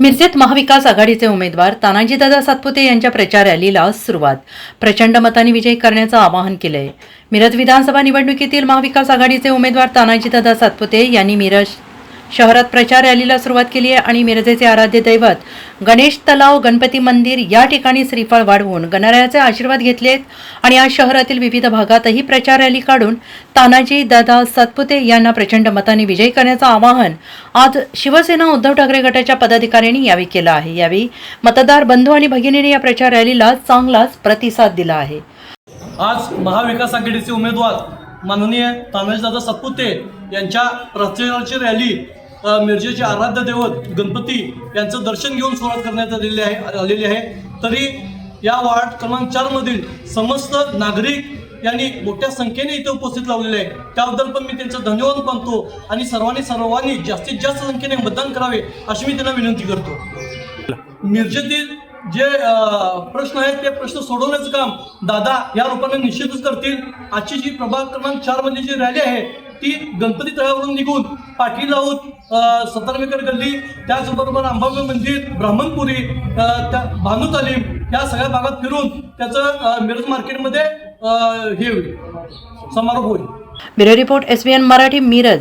मिरजेत महाविकास आघाडीचे उमेदवार तानाजीदादा सातपुते यांच्या प्रचार रॅलीला सुरुवात. प्रचंड मताने विजय करण्याचं आवाहन केलंय. मिरज विधानसभा निवडणुकीतील महाविकास आघाडीचे उमेदवार तानाजीदादा सातपुते यांनी मिरज शहरात प्रचार रॅलीला सुरुवात केली आहे आणि मिरजेचे आराध्य दैवत गणेश तलाव गणपती मंदिर या ठिकाणी श्रीफळ वाढवून गणरायाचे आशीर्वाद घेतलेत आणि आज शहरातील विविध भागातही प्रचार रॅली काढून तानाजी दादा सातपुते यांना प्रचंड मताने विजयी करण्याचं आवाहन आज शिवसेना उद्धव ठाकरे गटाच्या पदाधिकाऱ्यांनी यावेळी केलं आहे. यावेळी मतदार बंधू आणि भगिनीने या प्रचार रॅलीला चांगलाच प्रतिसाद दिला आहे. आज महाविकास आघाडीचे उमेदवार माननीय तानाजीदादा सातपुते यांच्या प्रचाराची रॅली मिरजेचे आराध्य दैवत गणपती यांचं दर्शन घेऊन सुरुवात करण्यात आलेली आहे आलेली आहे. तरी या वार्ड क्रमांक चारमधील समस्त नागरिक यांनी मोठ्या संख्येने इथे उपस्थित लावलेले आहे. त्याबद्दल पण मी त्यांचा धन्यवाद मानतो आणि सर्वांनी सर्वांनी जास्तीत जास्त संख्येने मतदान करावे अशी मी त्यांना विनंती करतो. मिरजेतील जे प्रश्न आहेत ते प्रश्न सोडवण्याचं काम दादा या रूपाने निश्चितच करतील. आजची जी प्रभाग क्रमांक चारमध्ये जी रॅली आहे ती गणपती तळावरून निघून पाटील राऊत सतरमेकर गल्ली त्याचबरोबर अंबाबाई मंदिर ब्राह्मणपुरी त्या भानू तालीम या सगळ्या भागात फिरून त्याचं मिरज मार्केटमध्ये हे होईल. समारोप होईल. Bureau report SBN Marathi Miraj.